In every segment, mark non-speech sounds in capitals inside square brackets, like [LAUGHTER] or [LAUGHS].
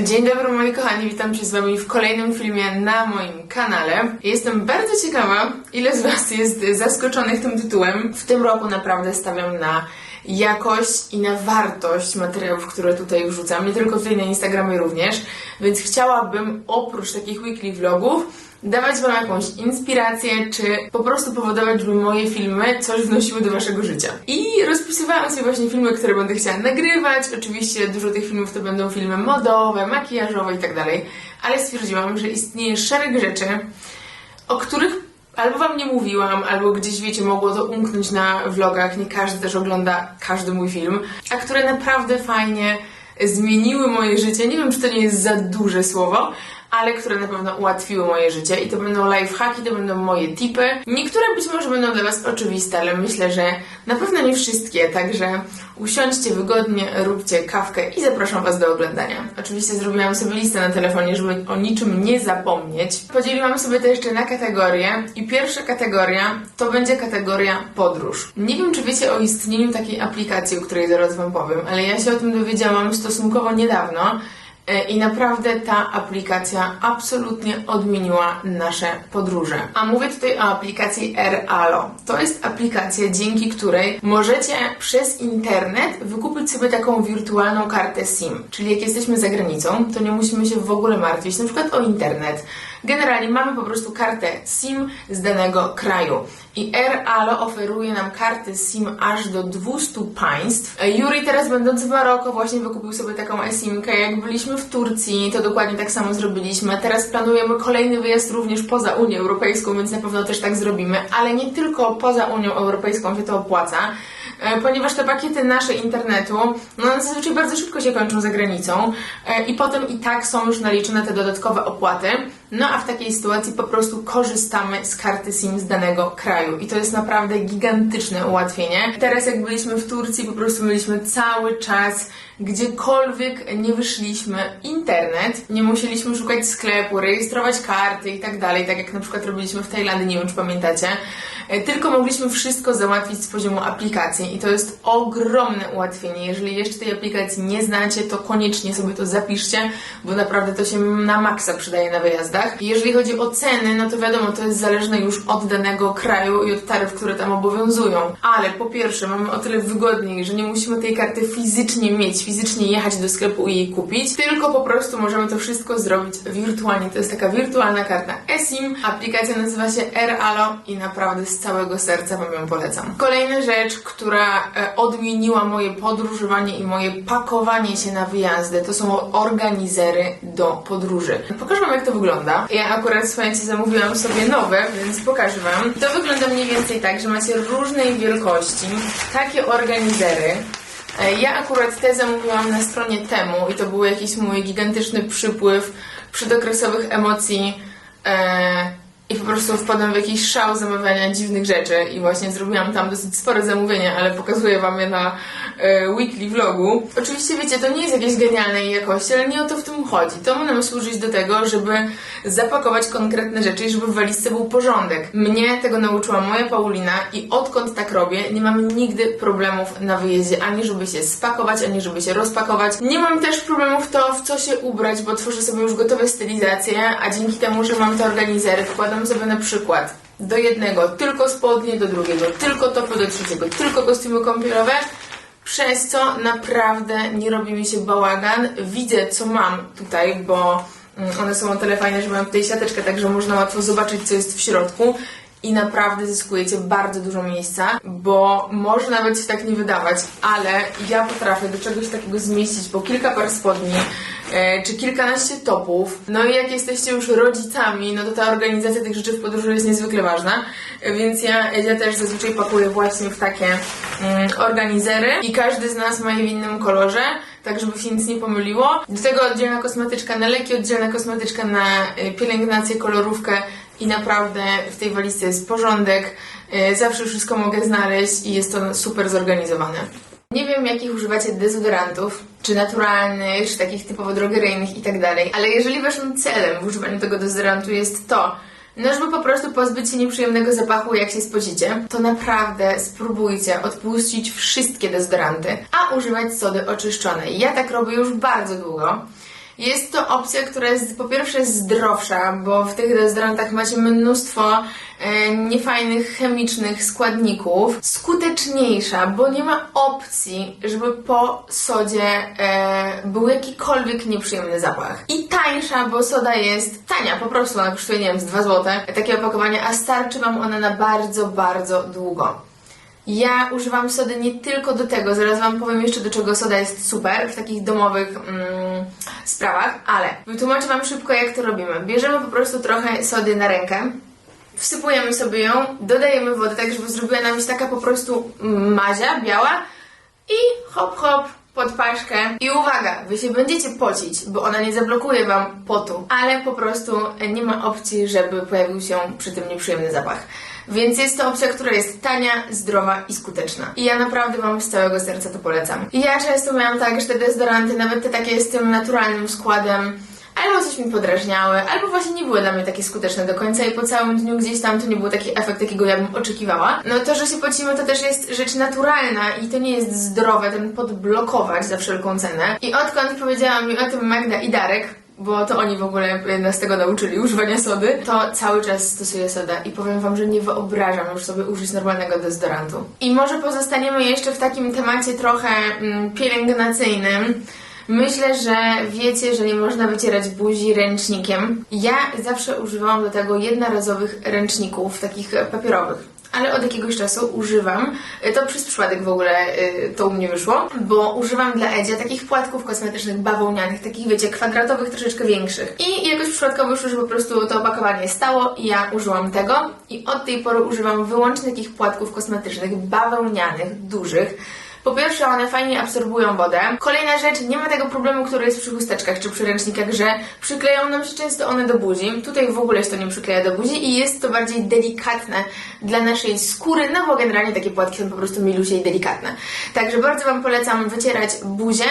Dzień dobry moi kochani, witam się z wami w kolejnym filmie na moim kanale. Jestem bardzo ciekawa, ile z was jest zaskoczonych tym tytułem. W tym roku naprawdę stawiam na jakość i na wartość materiałów, które tutaj wrzucam, nie tylko tutaj na Instagramie również, więc chciałabym oprócz takich weekly vlogów dawać Wam jakąś inspirację, czy po prostu powodować, żeby moje filmy coś wnosiły do Waszego życia. I rozpisywałam sobie właśnie filmy, które będę chciała nagrywać. Oczywiście dużo tych filmów to będą filmy modowe, makijażowe i tak ale stwierdziłam, że istnieje szereg rzeczy, o których albo Wam nie mówiłam, albo gdzieś, wiecie, mogło to umknąć na vlogach, nie każdy też ogląda każdy mój film, a które naprawdę fajnie zmieniły moje życie. Nie wiem, czy to nie jest za duże słowo, ale które na pewno ułatwiły moje życie i to będą lifehacki, to będą moje tipy. Niektóre być może będą dla Was oczywiste, ale myślę, że na pewno nie wszystkie, także usiądźcie wygodnie, róbcie kawkę i zapraszam Was do oglądania. Oczywiście zrobiłam sobie listę na telefonie, żeby o niczym nie zapomnieć. Podzieliłam sobie to jeszcze na kategorie i pierwsza kategoria to będzie kategoria podróż. Nie wiem, czy wiecie o istnieniu takiej aplikacji, o której zaraz Wam powiem, ale ja się o tym dowiedziałam stosunkowo niedawno. E, I naprawdę ta aplikacja absolutnie odmieniła nasze podróże. A mówię tutaj o aplikacji AirAlo. To jest aplikacja, dzięki której możecie przez internet wykupić sobie taką wirtualną kartę SIM. Czyli jak jesteśmy za granicą, to nie musimy się w ogóle martwić, na przykład o internet. Generalnie mamy po prostu kartę SIM z danego kraju. I AirAlo oferuje nam karty SIM aż do 200 państw. Juri teraz będąc w Maroko właśnie wykupił sobie taką eSIMkę. Jak byliśmy w Turcji, to dokładnie tak samo zrobiliśmy. Teraz planujemy kolejny wyjazd również poza Unię Europejską, więc na pewno też tak zrobimy. Ale nie tylko poza Unią Europejską się to opłaca e, ponieważ te pakiety nasze internetu, no zazwyczaj bardzo szybko się kończą za granicą e, i potem i tak są już naliczone te dodatkowe opłaty. No a w takiej sytuacji po prostu korzystamy z karty SIM z danego kraju i to jest naprawdę gigantyczne ułatwienie. Teraz jak byliśmy w Turcji, po prostu mieliśmy cały czas gdziekolwiek nie wyszliśmy internet, nie musieliśmy szukać sklepu, rejestrować karty i tak dalej, tak jak na przykład robiliśmy w Tajlandii, nie wiem czy pamiętacie, E, tylko mogliśmy wszystko załatwić z poziomu aplikacji i to jest ogromne ułatwienie. Jeżeli jeszcze tej aplikacji nie znacie, to koniecznie sobie to zapiszcie, bo naprawdę to się na maksa przydaje na wyjazdach. Jeżeli chodzi o ceny, no to wiadomo, to jest zależne już od danego kraju i od taryf, które tam obowiązują. Ale po pierwsze, mamy o tyle wygodniej, że nie musimy tej karty fizycznie mieć, fizycznie jechać do sklepu i jej kupić, tylko po prostu możemy to wszystko zrobić wirtualnie. To jest taka wirtualna karta eSIM. Aplikacja nazywa się AirAlo i naprawdę z całego serca Wam ją polecam. Kolejna rzecz, która e, odmieniła moje podróżowanie i moje pakowanie się na wyjazdy, to są organizery do podróży. Pokażę Wam, jak to wygląda. Ja akurat, słuchajcie, zamówiłam sobie nowe, więc pokażę Wam. To wygląda mniej więcej tak, że macie różnej wielkości takie organizery. E, Ja akurat te zamówiłam na stronie temu i to był jakiś mój gigantyczny przypływ przedokresowych emocji e, i po prostu wpadłam w jakiś szał zamawiania dziwnych rzeczy i właśnie zrobiłam tam dosyć spore zamówienie, ale pokazuję Wam je na e, weekly vlogu. Oczywiście wiecie, to nie jest jakieś genialnej jakości, ale nie o to w tym chodzi. To nam służyć do tego, żeby zapakować konkretne rzeczy i żeby w walizce był porządek. Mnie tego nauczyła moja Paulina i odkąd tak robię, nie mam nigdy problemów na wyjeździe, ani żeby się spakować, ani żeby się rozpakować. Nie mam też problemów to, w co się ubrać, bo tworzę sobie już gotowe stylizacje, a dzięki temu, że mam te organizery, wkładam sobie na przykład do jednego tylko spodnie, do drugiego tylko topy, do trzeciego tylko kostiumy kąpielowe, przez co naprawdę nie robi mi się bałagan. Widzę, co mam tutaj, bo mm, one są o tyle fajne, że mają tutaj siateczkę, także można łatwo zobaczyć, co jest w środku. I naprawdę zyskujecie bardzo dużo miejsca, bo może nawet się tak nie wydawać, ale ja potrafię do czegoś takiego zmieścić po kilka par spodni, czy kilkanaście topów. No i jak jesteście już rodzicami, no to ta organizacja tych rzeczy w podróży jest niezwykle ważna, e, więc ja, ja też zazwyczaj pakuję właśnie w takie mm, organizery i każdy z nas ma je w innym kolorze, tak żeby się nic nie pomyliło. Do tego oddzielna kosmetyczka na leki, oddzielna kosmetyczka na e, pielęgnację, kolorówkę i naprawdę w tej walizce jest porządek, e, zawsze wszystko mogę znaleźć i jest to super zorganizowane. Nie wiem, jakich używacie dezodorantów, czy naturalnych, czy takich typowo drogeryjnych i tak ale jeżeli waszym celem w używaniu tego dezodorantu jest to, no żeby po prostu pozbyć się nieprzyjemnego zapachu, jak się spocicie, to naprawdę spróbujcie odpuścić wszystkie dezodoranty, a używać sody oczyszczonej. Ja tak robię już bardzo długo. Jest to opcja, która jest po pierwsze zdrowsza, bo w tych dezodorantach macie mnóstwo e, niefajnych chemicznych składników. Skuteczniejsza, bo nie ma opcji, żeby po sodzie e, był jakikolwiek nieprzyjemny zapach. I tańsza, bo soda jest tania, po prostu ona kosztuje, nie wiem, z 2 zł. Takie opakowanie, a starczy Wam ona na bardzo, bardzo długo. Ja używam sody nie tylko do tego, zaraz Wam powiem jeszcze do czego soda jest super w takich domowych mm, sprawach, ale wytłumaczę Wam szybko jak to robimy. Bierzemy po prostu trochę sody na rękę, wsypujemy sobie ją, dodajemy wodę, tak żeby zrobiła nam się taka po prostu mazia biała i hop hop pod paszkę. I uwaga, wy się będziecie pocić, bo ona nie zablokuje wam potu, ale po prostu nie ma opcji, żeby pojawił się przy tym nieprzyjemny zapach. Więc jest to opcja, która jest tania, zdrowa i skuteczna. I ja naprawdę Wam z całego serca to polecam. Ja często miałam tak, że te dezodoranty, nawet te takie z tym naturalnym składem, albo coś mi podrażniały, albo właśnie nie były dla mnie takie skuteczne do końca i po całym dniu gdzieś tam to nie był taki efekt, jakiego ja bym oczekiwała. No to, że się pocimy, to też jest rzecz naturalna i to nie jest zdrowe, ten pot blokować za wszelką cenę. I odkąd powiedziała mi o tym Magda i Darek, bo to oni w ogóle nas tego nauczyli, używania sody, to cały czas stosuję sodę i powiem Wam, że nie wyobrażam już sobie użyć normalnego dezodorantu. I może pozostaniemy jeszcze w takim temacie trochę mm, pielęgnacyjnym. Myślę, że wiecie, że nie można wycierać buzi ręcznikiem. Ja zawsze używałam do tego jednorazowych ręczników, takich papierowych ale od jakiegoś czasu używam, to przez przypadek w ogóle y, to u mnie wyszło, bo używam dla Edzia takich płatków kosmetycznych bawełnianych, takich wiecie, kwadratowych, troszeczkę większych. I jakoś przypadkowo wyszło, że po prostu to opakowanie stało i ja użyłam tego i od tej pory używam wyłącznie takich płatków kosmetycznych bawełnianych, dużych, po pierwsze, one fajnie absorbują wodę. Kolejna rzecz, nie ma tego problemu, który jest przy chusteczkach czy przy ręcznikach, że przykleją nam się często one do buzi. Tutaj w ogóle się to nie przykleja do buzi i jest to bardziej delikatne dla naszej skóry, no bo generalnie takie płatki są po prostu milusie i delikatne. Także bardzo Wam polecam wycierać buzię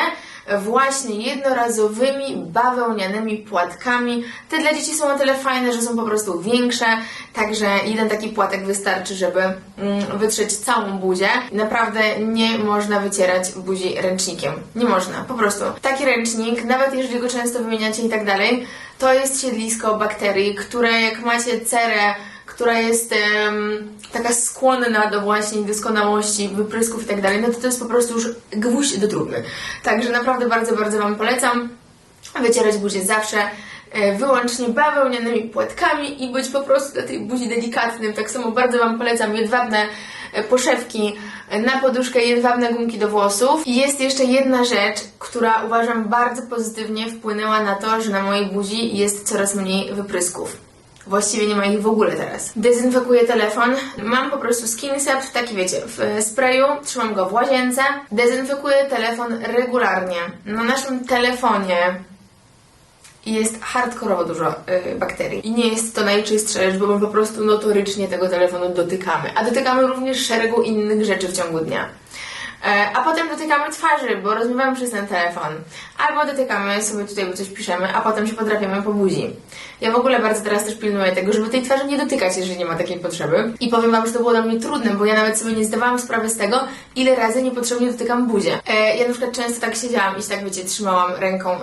właśnie jednorazowymi bawełnianymi płatkami. Te dla dzieci są o tyle fajne, że są po prostu większe, także jeden taki płatek wystarczy, żeby mm, wytrzeć całą buzię. Naprawdę nie można wycierać buzi ręcznikiem. Nie można, po prostu. Taki ręcznik, nawet jeżeli go często wymieniacie i tak dalej, to jest siedlisko bakterii, które jak macie cerę która jest um, taka skłonna do właśnie doskonałości, wyprysków i tak dalej, no to to jest po prostu już gwóźdź do trumny. Także naprawdę bardzo, bardzo Wam polecam wycierać buzię zawsze e, wyłącznie bawełnianymi płatkami i być po prostu do tej buzi delikatnym. Tak samo bardzo Wam polecam jedwabne e, poszewki na poduszkę, jedwabne gumki do włosów. I jest jeszcze jedna rzecz, która uważam bardzo pozytywnie wpłynęła na to, że na mojej buzi jest coraz mniej wyprysków. Właściwie nie ma ich w ogóle teraz. Dezynfekuję telefon. Mam po prostu SkinSep, taki wiecie, w sprayu. Trzymam go w łazience. Dezynfekuję telefon regularnie. Na naszym telefonie jest hardkorowo dużo y, bakterii. I nie jest to najczystsza rzecz, bo my po prostu notorycznie tego telefonu dotykamy. A dotykamy również szeregu innych rzeczy w ciągu dnia. E, a potem dotykamy twarzy, bo rozmawiamy przez ten telefon. Albo dotykamy sobie tutaj, bo coś piszemy, a potem się podrapiamy po buzi. Ja w ogóle bardzo teraz też pilnuję tego, żeby tej twarzy nie dotykać, jeżeli nie ma takiej potrzeby. I powiem Wam, że to było dla mnie trudne, bo ja nawet sobie nie zdawałam sprawy z tego, ile razy niepotrzebnie dotykam buzię. E, ja na przykład często tak siedziałam i tak, wiecie, trzymałam ręką,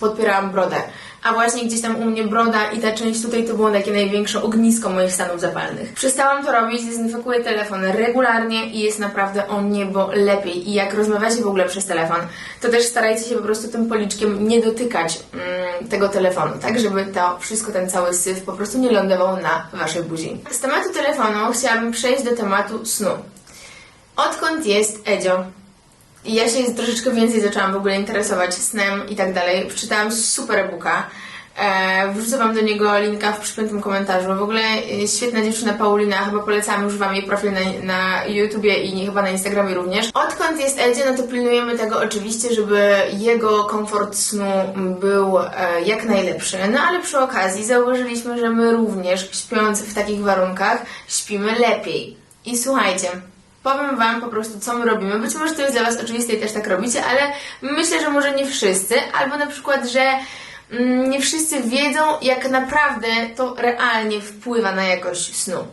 podpierałam brodę a właśnie gdzieś tam u mnie broda i ta część tutaj to było takie największe ognisko moich stanów zapalnych. Przestałam to robić, dezynfekuję telefon regularnie i jest naprawdę o niebo lepiej. I jak rozmawiacie w ogóle przez telefon, to też starajcie się po prostu tym policzkiem nie dotykać mm, tego telefonu, tak żeby to wszystko, ten cały syf po prostu nie lądował na waszej buzi. Z tematu telefonu chciałabym przejść do tematu snu. Odkąd jest Edzio? Ja się troszeczkę więcej zaczęłam w ogóle interesować snem i tak dalej. Przeczytałam super e-booka. E, wrzucę Wam do niego linka w przypiętym komentarzu. W ogóle e, świetna dziewczyna Paulina, chyba polecam już Wam jej profil na, na YouTubie i nie, chyba na Instagramie również. Odkąd jest Edzie, no to pilnujemy tego oczywiście, żeby jego komfort snu był e, jak najlepszy. No ale przy okazji zauważyliśmy, że my również śpiąc w takich warunkach śpimy lepiej. I słuchajcie, Powiem Wam po prostu, co my robimy. Być może to jest dla Was oczywiste i też tak robicie, ale myślę, że może nie wszyscy, albo na przykład, że mm, nie wszyscy wiedzą, jak naprawdę to realnie wpływa na jakość snu.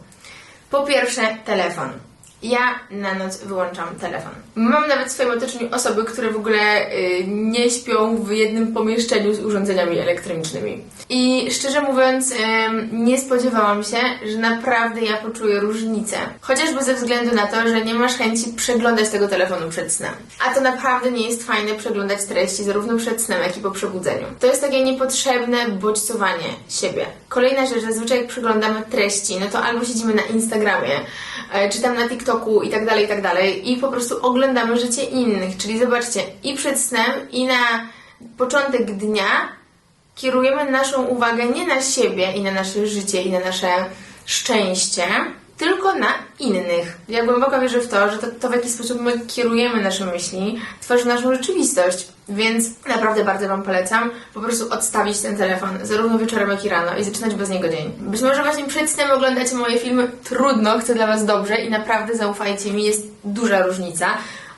Po pierwsze, telefon. Ja na noc wyłączam telefon. Mam nawet w swoim otoczeniu osoby, które w ogóle y, nie śpią w jednym pomieszczeniu z urządzeniami elektronicznymi. I szczerze mówiąc, nie spodziewałam się, że naprawdę ja poczuję różnicę. Chociażby ze względu na to, że nie masz chęci przeglądać tego telefonu przed snem. A to naprawdę nie jest fajne przeglądać treści zarówno przed snem, jak i po przebudzeniu. To jest takie niepotrzebne bodźcowanie siebie. Kolejna rzecz, zazwyczaj jak przeglądamy treści, no to albo siedzimy na Instagramie, e, czy tam na TikToku i tak dalej, i tak dalej i po prostu oglądamy życie innych. Czyli zobaczcie, i przed snem, i na początek dnia kierujemy naszą uwagę nie na siebie i na nasze życie i na nasze szczęście, tylko na innych. Ja głęboko wierzę w to, że to, to w jaki sposób my kierujemy nasze myśli, tworzy naszą rzeczywistość. Więc naprawdę bardzo Wam polecam po prostu odstawić ten telefon, zarówno wieczorem, jak i rano i zaczynać bez niego dzień. Być może właśnie przed snem oglądacie moje filmy, trudno, chcę dla Was dobrze i naprawdę zaufajcie mi, jest duża różnica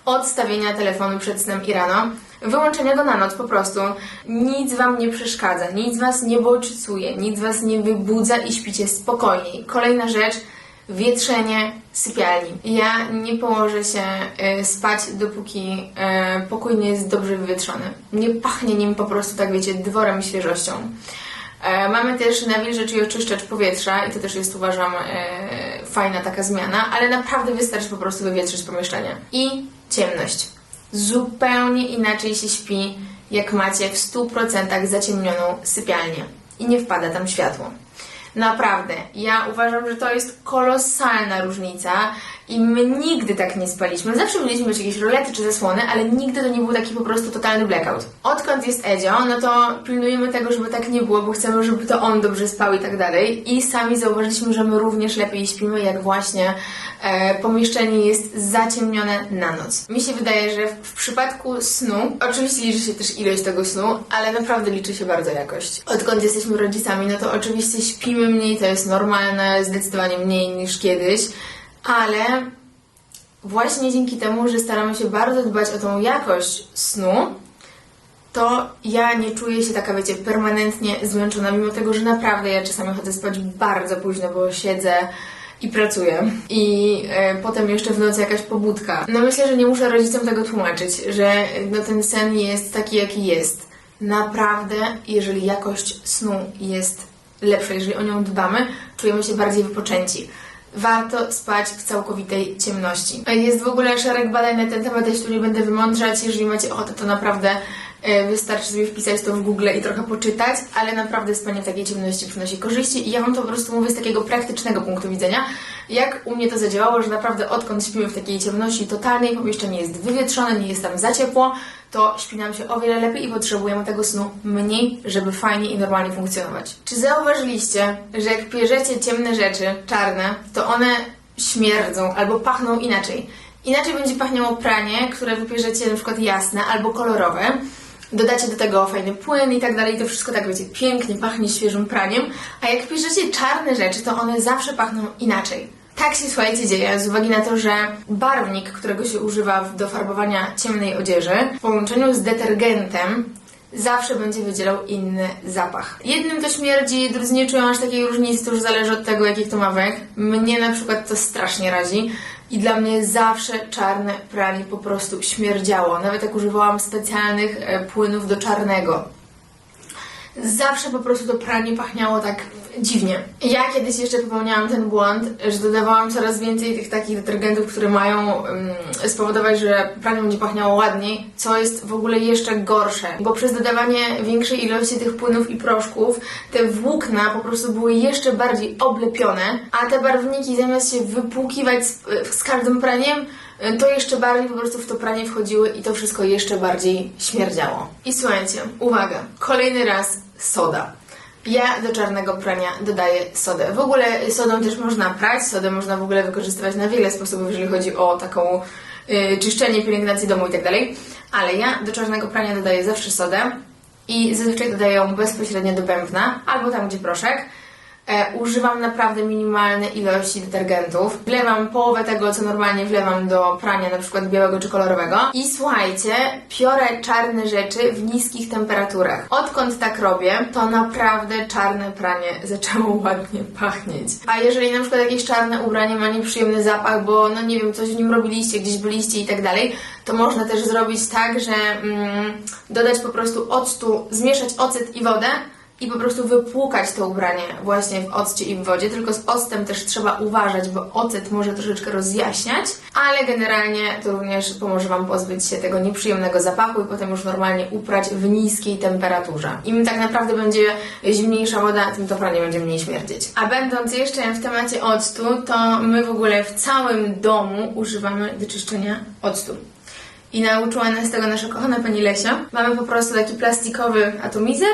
odstawienia telefonu przed snem i rano, wyłączenia go na noc po prostu. Nic Wam nie przeszkadza, nic Was nie bodźcuje, nic Was nie wybudza i śpicie spokojniej. Kolejna rzecz, wietrzenie sypialni. Ja nie położę się y, spać, dopóki y, pokój nie jest dobrze wywietrzony. Nie pachnie nim po prostu, tak wiecie, dworem i świeżością. E, Mamy też nawilżacz i oczyszczacz powietrza i to też jest uważam e, fajna taka zmiana, ale naprawdę wystarczy po prostu wywietrzyć pomieszczenie. I ciemność. Zupełnie inaczej się śpi, jak macie w 100% zaciemnioną sypialnię i nie wpada tam światło. Naprawdę, ja uważam, że to jest kolosalna różnica i my nigdy tak nie spaliśmy. Zawsze mieliśmy jakieś rolety czy zasłony, ale nigdy to nie był taki po prostu totalny blackout. Odkąd jest Edzio, no to pilnujemy tego, żeby tak nie było, bo chcemy, żeby to on dobrze spał i tak dalej. I sami zauważyliśmy, że my również lepiej śpimy, jak właśnie e, pomieszczenie jest zaciemnione na noc. Mi się wydaje, że w przypadku snu, oczywiście liczy się też ilość tego snu, ale naprawdę liczy się bardzo jakość. Odkąd jesteśmy rodzicami, no to oczywiście śpimy mniej, to jest normalne, zdecydowanie mniej niż kiedyś, ale właśnie dzięki temu, że staramy się bardzo dbać o tą jakość snu, to ja nie czuję się taka, wiecie, permanentnie zmęczona, mimo tego, że naprawdę ja czasami chodzę spać bardzo późno, bo siedzę i pracuję. I e, potem jeszcze w nocy jakaś pobudka. No myślę, że nie muszę rodzicom tego tłumaczyć, że no, ten sen jest taki, jaki jest. Naprawdę, jeżeli jakość snu jest lepsza, jeżeli o nią dbamy, czujemy się bardziej wypoczęci. Warto spać w całkowitej ciemności. Jest w ogóle szereg badań na ten temat, jeśli nie będę wymądrzać. Jeżeli macie ochotę, to naprawdę wystarczy sobie wpisać to w Google i trochę poczytać, ale naprawdę spanie w takiej ciemności przynosi korzyści i ja Wam to po prostu mówię z takiego praktycznego punktu widzenia, jak u mnie to zadziałało, że naprawdę odkąd śpimy w takiej ciemności totalnej, pomieszczenie jest wywietrzone, nie jest tam za ciepło, to śpi nam się o wiele lepiej i potrzebujemy tego snu mniej, żeby fajnie i normalnie funkcjonować. Czy zauważyliście, że jak pierzecie ciemne rzeczy, czarne, to one śmierdzą albo pachną inaczej? Inaczej będzie pachniało pranie, które wypierzecie na przykład jasne albo kolorowe. Dodacie do tego fajny płyn i tak dalej, to wszystko tak wiecie, pięknie pachnie świeżym praniem, a jak pierzecie czarne rzeczy, to one zawsze pachną inaczej. Tak się słuchajcie dzieje, z uwagi na to, że barwnik, którego się używa do farbowania ciemnej odzieży, w połączeniu z detergentem zawsze będzie wydzielał inny zapach. Jednym to śmierdzi, drudzy nie czują aż takiej różnicy, to już zależy od tego, jaki kto ma wek. Mnie na przykład to strasznie razi i dla mnie zawsze czarne pranie po prostu śmierdziało, nawet jak używałam specjalnych e, płynów do czarnego. Zawsze po prostu to pranie pachniało tak dziwnie. Ja kiedyś jeszcze popełniałam ten błąd, że dodawałam coraz więcej tych takich detergentów, które mają um, spowodować, że pranie będzie pachniało ładniej, co jest w ogóle jeszcze gorsze, bo przez dodawanie większej ilości tych płynów i proszków te włókna po prostu były jeszcze bardziej oblepione, a te barwniki zamiast się wypłukiwać z, z każdym praniem, to jeszcze bardziej po prostu w to pranie wchodziły i to wszystko jeszcze bardziej śmierdziało. I słuchajcie, uwaga, kolejny raz soda. Ja do czarnego prania dodaję sodę. W ogóle sodą też można prać, sodę można w ogóle wykorzystywać na wiele sposobów, jeżeli chodzi o taką y, czyszczenie, pielęgnację domu i tak dalej. Ale ja do czarnego prania dodaję zawsze sodę i zazwyczaj dodaję ją bezpośrednio do bębna albo tam, gdzie proszek. E, używam naprawdę minimalne ilości detergentów. Wlewam połowę tego, co normalnie wlewam do prania, na przykład białego czy kolorowego. I słuchajcie, piorę czarne rzeczy w niskich temperaturach. Odkąd tak robię, to naprawdę czarne pranie [LAUGHS] zaczęło ładnie pachnieć. A jeżeli na przykład jakieś czarne ubranie ma nieprzyjemny zapach, bo no nie wiem, coś w nim robiliście, gdzieś byliście i tak dalej, to można też zrobić tak, że mm, dodać po prostu octu, zmieszać ocet i wodę i po prostu wypłukać to ubranie właśnie w occie i w wodzie, tylko z octem też trzeba uważać, bo ocet może troszeczkę rozjaśniać, ale generalnie to również pomoże Wam pozbyć się tego nieprzyjemnego zapachu i potem już normalnie uprać w niskiej temperaturze. Im tak naprawdę będzie zimniejsza woda, tym to pranie będzie mniej śmierdzieć. A będąc jeszcze w temacie octu, to my w ogóle w całym domu używamy do czyszczenia octu. I nauczyła nas tego nasza kochana pani Lesia. Mamy po prostu taki plastikowy atomizer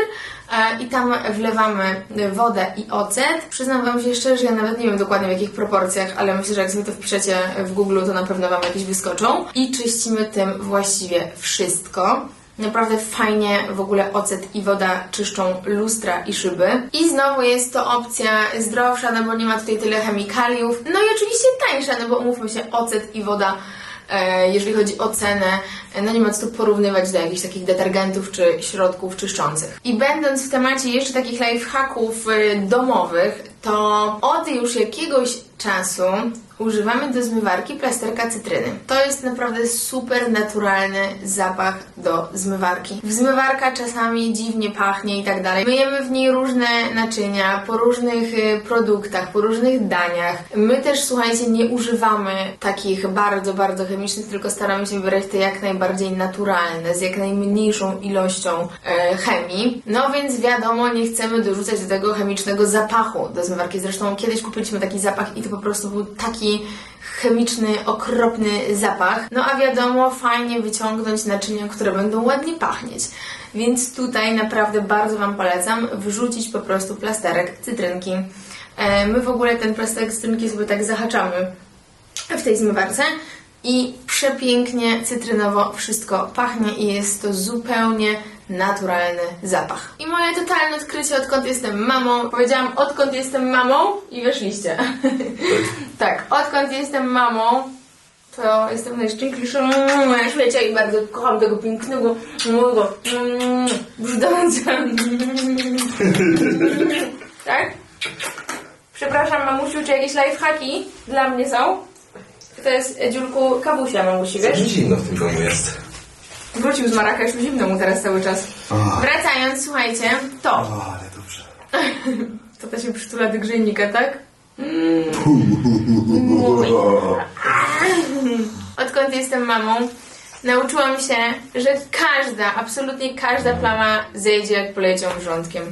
i tam wlewamy wodę i ocet. Przyznam Wam się szczerze, że ja nawet nie wiem dokładnie w jakich proporcjach, ale myślę, że jak sobie to wpiszecie w Google, to na pewno Wam jakieś wyskoczą. I czyścimy tym właściwie wszystko. Naprawdę fajnie w ogóle ocet i woda czyszczą lustra i szyby. I znowu jest to opcja zdrowsza, no bo nie ma tutaj tyle chemikaliów. No i oczywiście tańsza, no bo umówmy się, ocet i woda E, jeżeli chodzi o cenę, e, no nie ma co tu porównywać do jakichś takich detergentów czy środków czyszczących. I będąc w temacie jeszcze takich lifehacków e, domowych, to od już jakiegoś czasu używamy do zmywarki plasterka cytryny. To jest naprawdę super naturalny zapach do zmywarki. Zmywarka czasami dziwnie pachnie i tak dalej. Myjemy w niej różne naczynia, po różnych y, produktach, po różnych daniach. My też, słuchajcie, nie używamy takich bardzo, bardzo chemicznych, tylko staramy się wybierać te jak najbardziej naturalne, z jak najmniejszą ilością e, chemii. No więc wiadomo, nie chcemy dorzucać do tego chemicznego zapachu do zmywarki. Zresztą kiedyś kupiliśmy taki zapach i to po prostu był taki chemiczny, okropny zapach. No a wiadomo, fajnie wyciągnąć naczynia, które będą ładnie pachnieć. Więc tutaj naprawdę bardzo Wam polecam wrzucić po prostu plasterek cytrynki. E, My w ogóle ten plasterek cytrynki sobie tak zahaczamy w tej zmywarce i przepięknie cytrynowo wszystko pachnie i jest to zupełnie naturalny zapach. I moje totalne odkrycie, odkąd jestem mamą. Powiedziałam, odkąd jestem mamą i weszliście. Tak, odkąd jestem mamą, to jestem najszczęśliwszą na świecie i bardzo kocham tego pięknego, mm, brzdąca. tak? Przepraszam, mamusiu, czy jakieś lifehacki dla mnie są? To jest, Dziulku, kawusia mamusi, wiesz? Że zimno w tym domu jest. Wrócił z Marrakeszu, zimno mu teraz cały czas. Ach. Wracając, słuchajcie, to. O, ale dobrze. [LAUGHS] To ta się przytula do grzejnika, tak? [LAUGHS] Odkąd jestem mamą, nauczyłam się, że każda, absolutnie każda plama zejdzie jak polecią wrzątkiem.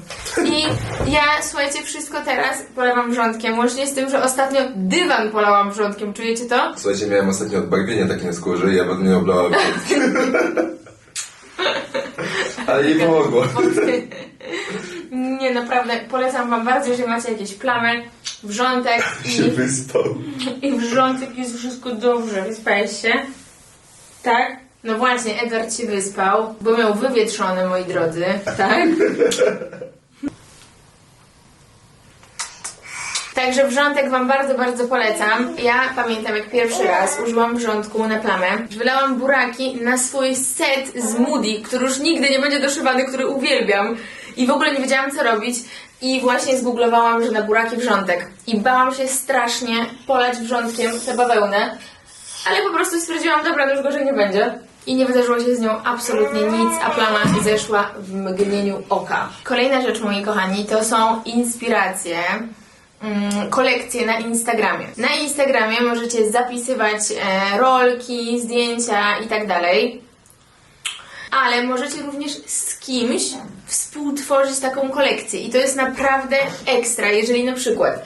I ja, słuchajcie, wszystko teraz polewam wrzątkiem, łącznie z tym, że ostatnio dywan polałam wrzątkiem, czujecie to? Słuchajcie, miałem ostatnio odbarwienie takie na skórze i ja będę mnie oblała Ale nie pomogło. [LAUGHS] Nie, naprawdę, polecam wam bardzo, jeżeli macie jakieś plamy, wrzątek [LAUGHS] się i, wyspał. [LAUGHS] i wrzątek jest wszystko dobrze, wyspałeś się? Tak? No właśnie, Edward się wyspał, bo miał wywietrzone, moi drodzy, tak? [LAUGHS] Także wrzątek Wam bardzo, bardzo polecam. Ja pamiętam, jak pierwszy raz użyłam wrzątku na plamę. Wylałam buraki na swój set z Moody, który już nigdy nie będzie doszywany, który uwielbiam. I w ogóle nie wiedziałam, co robić. I właśnie zgooglowałam, że na buraki wrzątek. I bałam się strasznie polać wrzątkiem tę bawełnę. Ale po prostu stwierdziłam, dobra, już gorzej nie będzie. I nie wydarzyło się z nią absolutnie nic, a plama zeszła w mgnieniu oka. Kolejna rzecz, moi kochani, to są inspiracje mm, kolekcje na Instagramie. Na Instagramie możecie zapisywać e, rolki, zdjęcia i tak dalej. Ale możecie również z kimś współtworzyć taką kolekcję i to jest naprawdę ekstra, jeżeli na przykład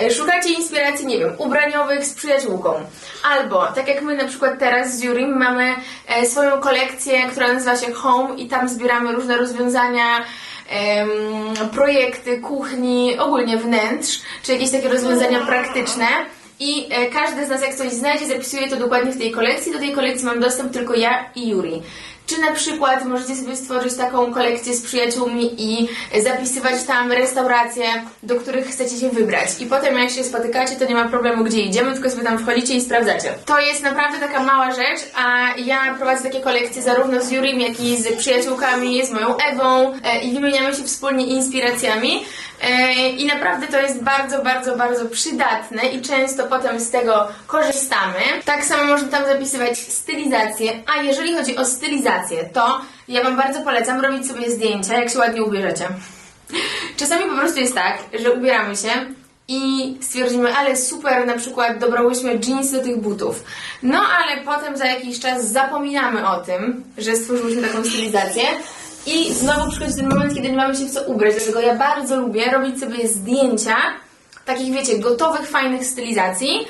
e, szukacie inspiracji, nie wiem, ubraniowych z przyjaciółką, albo tak jak my na przykład teraz z Jurim mamy e, swoją kolekcję, która nazywa się Home i tam zbieramy różne rozwiązania, em, projekty kuchni, ogólnie wnętrz, czy jakieś takie rozwiązania praktyczne. I e, każdy z nas jak coś znajdzie, zapisuje to dokładnie w tej kolekcji. Do tej kolekcji mam dostęp tylko ja i Yuri. Czy na przykład możecie sobie stworzyć taką kolekcję z przyjaciółmi i zapisywać tam restauracje, do których chcecie się wybrać. I potem jak się spotykacie, to nie ma problemu gdzie idziemy, tylko sobie tam wchodzicie i sprawdzacie. To jest naprawdę taka mała rzecz, a ja prowadzę takie kolekcje zarówno z Jurim, jak i z przyjaciółkami, z moją Ewą e, i wymieniamy się wspólnie inspiracjami. E, I naprawdę to jest bardzo, bardzo, bardzo przydatne i często potem z tego korzystamy. Tak samo można tam zapisywać stylizację, a jeżeli chodzi o stylizację, to ja Wam bardzo polecam robić sobie zdjęcia, jak się ładnie ubierzecie. Czasami po prostu jest tak, że ubieramy się i stwierdzimy, ale super, na przykład dobrałyśmy jeans do tych butów. No ale potem za jakiś czas zapominamy o tym, że stworzyłyśmy taką stylizację i znowu przychodzi ten moment, kiedy nie mamy się w co ubrać. Dlatego ja bardzo lubię robić sobie zdjęcia takich, wiecie, gotowych, fajnych stylizacji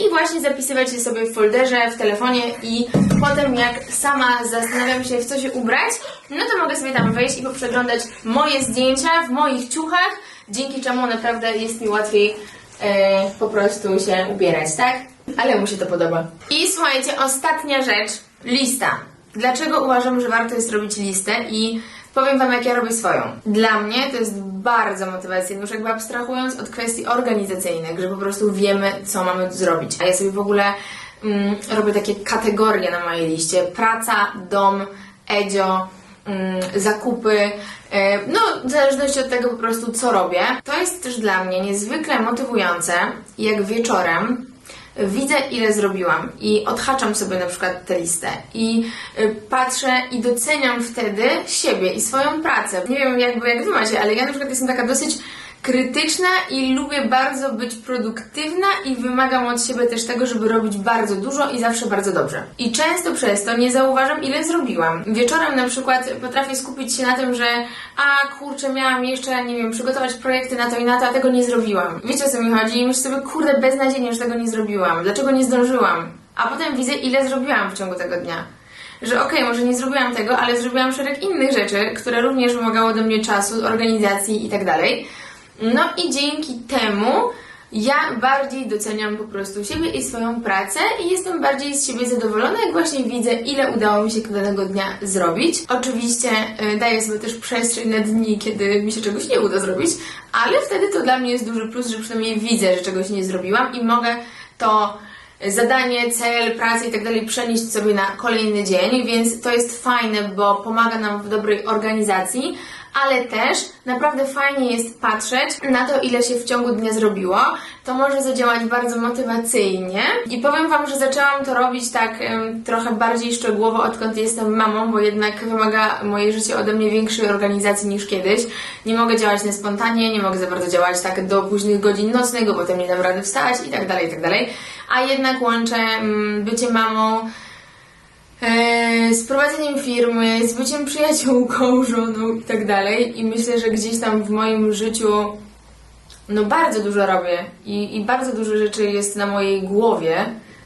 i właśnie zapisywać je sobie w folderze, w telefonie i potem jak sama zastanawiam się, w co się ubrać, no to mogę sobie tam wejść i poprzeglądać moje zdjęcia w moich ciuchach, dzięki czemu naprawdę jest mi łatwiej e, po prostu się ubierać, tak? Ale mu się to podoba. I słuchajcie, ostatnia rzecz, lista. Dlaczego uważam, że warto jest robić listę i powiem Wam, jak ja robię swoją. Dla mnie to jest bardzo motywacyjne, już jakby abstrahując od kwestii organizacyjnych, że po prostu wiemy, co mamy zrobić. A ja sobie w ogóle mm, robię takie kategorie na mojej liście. Praca, dom, edzio, mm, zakupy, e, no w zależności od tego po prostu co robię. To jest też dla mnie niezwykle motywujące, jak wieczorem widzę ile zrobiłam i odhaczam sobie na przykład tę listę i y, patrzę i doceniam wtedy siebie i swoją pracę. Nie wiem jakby jak wy macie, ale ja na przykład jestem taka dosyć krytyczna i lubię bardzo być produktywna i wymagam od siebie też tego, żeby robić bardzo dużo i zawsze bardzo dobrze. I często przez to nie zauważam, ile zrobiłam. Wieczorem na przykład potrafię skupić się na tym, że a kurczę, miałam jeszcze, nie wiem, przygotować projekty na to i na to, a tego nie zrobiłam. Wiecie o co mi chodzi? I myślę sobie, kurde, beznadziejnie, że tego nie zrobiłam. Dlaczego nie zdążyłam? A potem widzę, ile zrobiłam w ciągu tego dnia że okej, może nie zrobiłam tego, ale zrobiłam szereg innych rzeczy, które również wymagały ode mnie czasu, organizacji i tak dalej. No i dzięki temu ja bardziej doceniam po prostu siebie i swoją pracę i jestem bardziej z siebie zadowolona, jak właśnie widzę, ile udało mi się danego dnia zrobić. Oczywiście y, daję sobie też przestrzeń na dni, kiedy mi się czegoś nie uda zrobić, ale wtedy to dla mnie jest duży plus, że przynajmniej widzę, że czegoś nie zrobiłam i mogę to zadanie, cel, pracę i tak dalej przenieść sobie na kolejny dzień, więc to jest fajne, bo pomaga nam w dobrej organizacji, ale też naprawdę fajnie jest patrzeć na to, ile się w ciągu dnia zrobiło. To może zadziałać bardzo motywacyjnie i powiem Wam, że zaczęłam to robić tak em, trochę bardziej szczegółowo, odkąd jestem mamą, bo jednak wymaga moje życie ode mnie większej organizacji niż kiedyś. Nie mogę działać na spontanie, nie mogę za bardzo działać tak do późnych godzin nocnych, bo potem nie dam rady wstać i tak dalej, i tak dalej. A jednak łączę mm, bycie mamą z prowadzeniem firmy, z byciem przyjaciółką, żoną i tak dalej. I myślę, że gdzieś tam w moim życiu no bardzo dużo robię i, i bardzo dużo rzeczy jest na mojej głowie,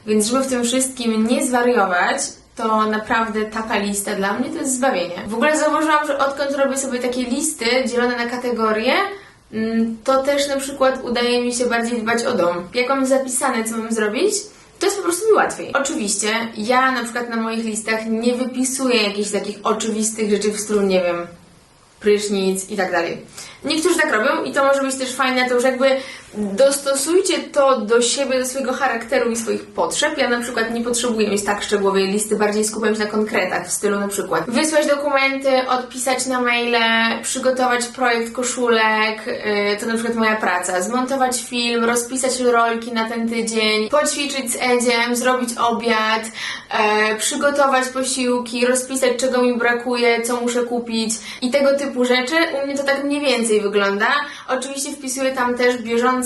więc żeby w tym wszystkim nie zwariować, to naprawdę taka lista dla mnie to jest zbawienie. W ogóle zauważyłam, że odkąd robię sobie takie listy dzielone na kategorie, mm, to też na przykład udaje mi się bardziej dbać o dom. Jak mam zapisane, co mam zrobić, to jest po prostu mi łatwiej. Oczywiście, ja na przykład na moich listach nie wypisuję jakichś takich oczywistych rzeczy w stylu, nie wiem, prysznic i tak dalej. Niektórzy tak robią i to może być też fajne, to już jakby dostosujcie to do siebie, do swojego charakteru i swoich potrzeb. Ja na przykład nie potrzebuję mieć tak szczegółowej listy, bardziej skupiam się na konkretach, w stylu na przykład wysłać dokumenty, odpisać na maile, przygotować projekt koszulek, yy, to na przykład moja praca, zmontować film, rozpisać rolki na ten tydzień, poćwiczyć z Edziem, zrobić obiad, e, przygotować posiłki, rozpisać czego mi brakuje, co muszę kupić i tego typu rzeczy. U mnie to tak mniej więcej wygląda. Oczywiście wpisuję tam też bieżące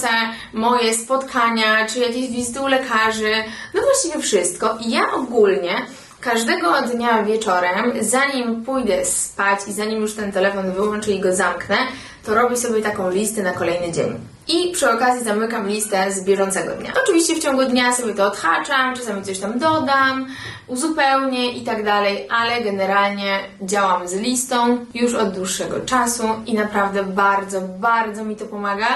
moje spotkania, czy jakieś wizyty u lekarzy, no właściwie wszystko. I ja ogólnie każdego dnia wieczorem, zanim pójdę spać i zanim już ten telefon wyłączę i go zamknę, to robię sobie taką listę na kolejny dzień. I przy okazji zamykam listę z bieżącego dnia. Oczywiście w ciągu dnia sobie to odhaczam, czasami coś tam dodam, uzupełnię i tak dalej, ale generalnie działam z listą już od dłuższego czasu i naprawdę bardzo, bardzo mi to pomaga.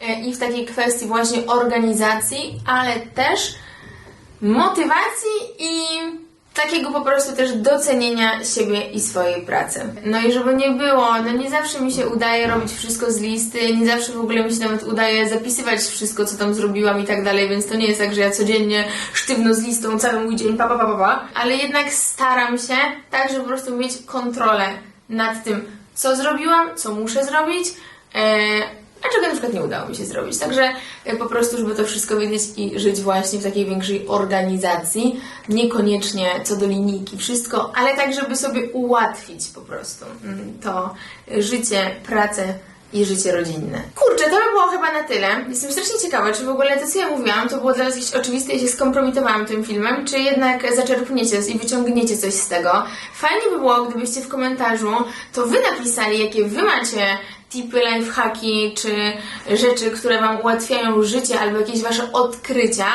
E, I w takiej kwestii właśnie organizacji, ale też motywacji i takiego po prostu też docenienia siebie i swojej pracy. No i żeby nie było, no nie zawsze mi się udaje robić wszystko z listy, nie zawsze w ogóle mi się nawet udaje zapisywać wszystko, co tam zrobiłam i tak dalej, więc to nie jest tak, że ja codziennie sztywno z listą cały mój dzień, pa, pa, pa, pa, pa. ale jednak staram się tak, żeby po prostu mieć kontrolę nad tym, co zrobiłam, co muszę zrobić, e, a czego na przykład nie udało mi się zrobić. Także e, po prostu, żeby to wszystko wiedzieć i żyć właśnie w takiej większej organizacji, niekoniecznie co do linijki, wszystko, ale tak, żeby sobie ułatwić po prostu mm, to życie, pracę i życie rodzinne. Kurczę, to by było chyba na tyle. Jestem strasznie ciekawa, czy w ogóle to, co ja mówiłam, to było dla Was jakieś oczywiste i się skompromitowałam tym filmem, czy jednak zaczerpniecie i wyciągniecie coś z tego. Fajnie by było, gdybyście w komentarzu to Wy napisali, jakie Wy macie tipy, lifehacki, czy rzeczy, które Wam ułatwiają życie, albo jakieś Wasze odkrycia.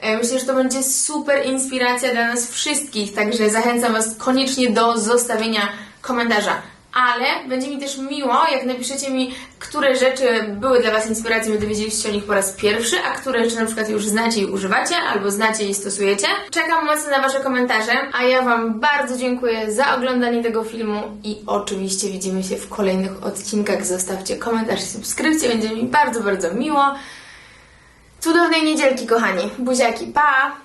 E, Myślę, że to będzie super inspiracja dla nas wszystkich, także zachęcam Was koniecznie do zostawienia komentarza. Ale będzie mi też miło, jak napiszecie mi, które rzeczy były dla Was inspiracją i dowiedzieliście o nich po raz pierwszy, a które rzeczy na przykład już znacie i używacie, albo znacie i stosujecie. Czekam mocno na Wasze komentarze, a ja Wam bardzo dziękuję za oglądanie tego filmu i oczywiście widzimy się w kolejnych odcinkach. Zostawcie komentarz i subskrypcję, będzie mi bardzo, bardzo miło. Cudownej niedzielki, kochani. Buziaki, pa!